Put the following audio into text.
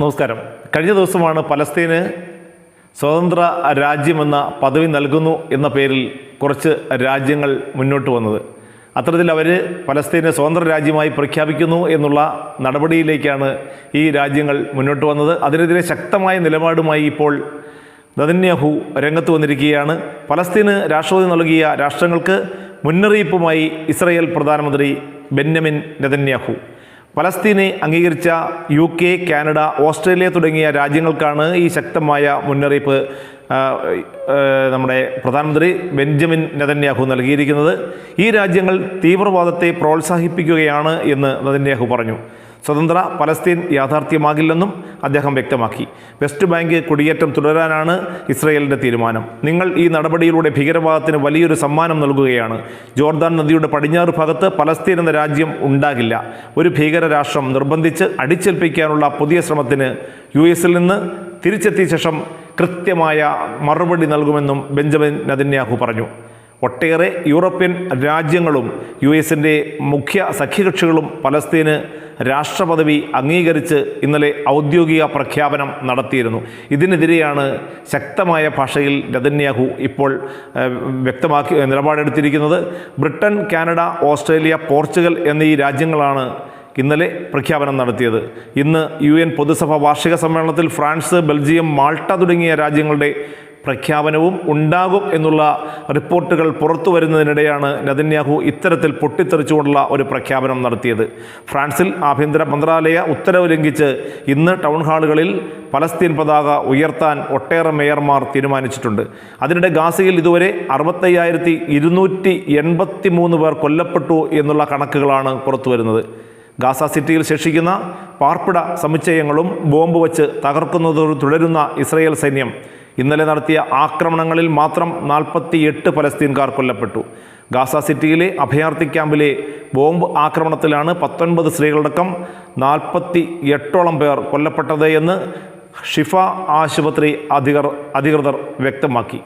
നമസ്കാരം. കഴിഞ്ഞ ദിവസമാണ് പലസ്തീന് സ്വതന്ത്ര രാജ്യമെന്ന പദവി നൽകുന്നു എന്ന പേരിൽ കുറച്ച് രാജ്യങ്ങൾ മുന്നോട്ട് വന്നത്. അത്തരത്തിൽ അവർ പലസ്തീനെ സ്വതന്ത്ര രാജ്യമായി പ്രഖ്യാപിക്കുന്നു എന്നുള്ള നടപടിയിലേക്കാണ് ഈ രാജ്യങ്ങൾ മുന്നോട്ട് വന്നത്. അതിനെതിരെ ശക്തമായ നിലപാടുമായി ഇപ്പോൾ നദന്യാഹു രംഗത്ത് വന്നിരിക്കുകയാണ്. പലസ്തീന് രാഷ്ട്രപതി നൽകിയ രാഷ്ട്രങ്ങൾക്ക് മുന്നറിയിപ്പുമായി ഇസ്രയേൽ പ്രധാനമന്ത്രി ബെന്യമിൻ നെതന്യാഹു. പലസ്തീനെ അംഗീകരിച്ച യു കെ കാനഡ ഓസ്ട്രേലിയ തുടങ്ങിയ രാജ്യങ്ങൾക്കാണ് ഈ ശക്തമായ മുന്നറിയിപ്പ് നമ്മുടെ പ്രധാനമന്ത്രി ബെഞ്ചമിൻ നെതന്യാഹു നൽകിയിരിക്കുന്നത്. ഈ രാജ്യങ്ങൾ തീവ്രവാദത്തെ പ്രോത്സാഹിപ്പിക്കുകയാണ് എന്ന് നെതന്യാഹു പറഞ്ഞു. സ്വതന്ത്ര പലസ്തീൻ യാഥാർത്ഥ്യമാകില്ലെന്നും അദ്ദേഹം വ്യക്തമാക്കി. വെസ്റ്റ് ബാങ്ക് കുടിയേറ്റം തുടരാനാണ് ഇസ്രയേലിന്റെ തീരുമാനം. നിങ്ങൾ ഈ നടപടിയിലൂടെ ഭീകരവാദത്തിന് വലിയൊരു സമ്മാനം നൽകുകയാണ്. ജോർദാൻ നദിയുടെ പടിഞ്ഞാറ് ഭാഗത്ത് പലസ്തീൻ എന്ന രാജ്യം ഉണ്ടാകില്ല. ഒരു ഭീകര രാഷ്ട്രം നിർബന്ധിച്ച് അടിച്ചേൽപ്പിക്കാനുള്ള പുതിയ ശ്രമത്തിന് യു എസിൽ നിന്ന് തിരിച്ചെത്തിയ ശേഷം കൃത്യമായ മറുപടി നൽകുമെന്നും ബെഞ്ചമിൻ നദിന്യാഹു പറഞ്ഞു. ഒട്ടേറെ യൂറോപ്യൻ രാജ്യങ്ങളും യു എസിന്റെ മുഖ്യ സഖ്യകക്ഷികളും പലസ്തീന് രാഷ്ട്രപദവി അംഗീകരിച്ച് ഇന്നലെ ഔദ്യോഗിക പ്രഖ്യാപനം നടത്തിയിരുന്നു. ഇതിനെതിരെയാണ് ശക്തമായ ഭാഷയിൽ രതന്യാഹു ഇപ്പോൾ വ്യക്തമാക്കി നിലപാടെടുത്തിരിക്കുന്നത്. ബ്രിട്ടൻ കാനഡ ഓസ്ട്രേലിയ പോർച്ചുഗൽ എന്നീ രാജ്യങ്ങളാണ് ഇന്നലെ പ്രഖ്യാപനം നടത്തിയത്. ഇന്ന് യു എൻ പൊതുസഭ വാർഷിക സമ്മേളനത്തിൽ ഫ്രാൻസ് ബെൽജിയം മാൾട്ട തുടങ്ങിയ രാജ്യങ്ങളുടെ പ്രഖ്യാപനവും ഉണ്ടാകും എന്നുള്ള റിപ്പോർട്ടുകൾ പുറത്തു വരുന്നതിനിടെയാണ് നദന്യാഹു ഇത്തരത്തിൽ പൊട്ടിത്തെറിച്ചുകൊണ്ടുള്ള ഒരു പ്രഖ്യാപനം നടത്തിയത്. ഫ്രാൻസിൽ ആഭ്യന്തര മന്ത്രാലയ ഉത്തരവ് ലംഘിച്ച് ഇന്ന് ടൗൺ ഹാളുകളിൽ പലസ്തീൻ പതാക ഉയർത്താൻ ഒട്ടേറെ മേയർമാർ തീരുമാനിച്ചിട്ടുണ്ട്. അതിനിടെ ഗാസയിൽ ഇതുവരെ അറുപത്തയ്യായിരത്തി ഇരുന്നൂറ്റി എൺപത്തി മൂന്ന് പേർ കൊല്ലപ്പെട്ടു എന്നുള്ള കണക്കുകളാണ് പുറത്തു വരുന്നത്. ഗാസ സിറ്റിയിൽ ശേഷിക്കുന്ന പാർപ്പിട സമുച്ചയങ്ങളും ബോംബ് വച്ച് തകർക്കുന്നത് തുടരുന്ന ഇസ്രയേൽ സൈന്യം ഇന്നലെ നടത്തിയ ആക്രമണങ്ങളിൽ മാത്രം നാൽപ്പത്തി എട്ട് പലസ്തീൻകാർ കൊല്ലപ്പെട്ടു. ഗാസ സിറ്റിയിലെ അഭയാർത്ഥി ക്യാമ്പിലെ ബോംബ് ആക്രമണത്തിലാണ് പത്തൊൻപത് സ്ത്രീകളടക്കം നാൽപ്പത്തി എട്ടോളം പേർ കൊല്ലപ്പെട്ടത് എന്ന് ഷിഫ ആശുപത്രി അധികൃതർ വ്യക്തമാക്കി.